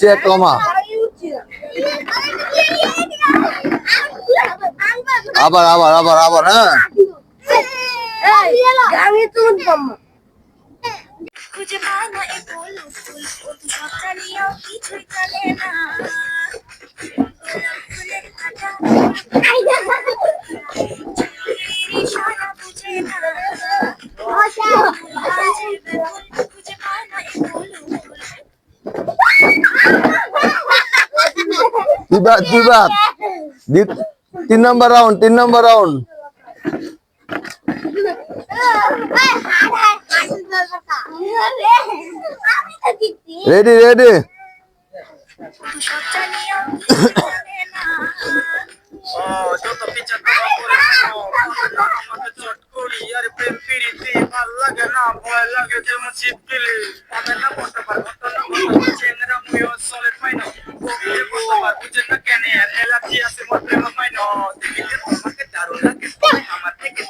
Check কমা আবার আবার আবার আবার হ্যাঁ খুঁজে এ বিভাগ বিভাগ দ্বিত- তিন নম্বর রাউন্ড তিন নম্বর রাউন্ড রেডি রেডি সবটা নিয়েও কিছুই চলে না ও যত পিছা তোমার করে আমাকে চট করি আর প্রেম পিরিতি ভাল লাগে না ভয় লাগে যেমন ছিপকিলি পাবে না করতে পার কত না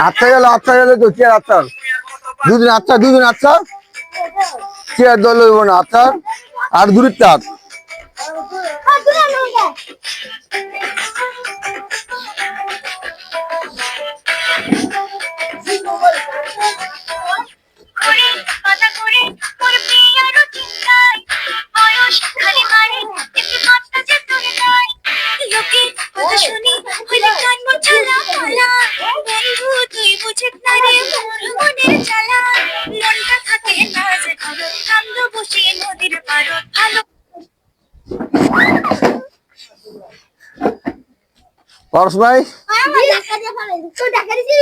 আচ্ছা গেল আচ্ছা গেল তো চেয়ার আচ্ছা দুদিন আচ্ছা দুদিন আচ্ছা চেয়ার দল হইব না আচ্ছা আর দূরের তোরে কথা শুনি। হইলে কান মোর ছালা পালা। বন্ধু তুই বুঝিস না রে মোর মনের জ্বালা। মনটা থাকে না যে ঘর কান্দ বসে নদীর পারত ভালো পরশ ভাই? তো দেখা দিছি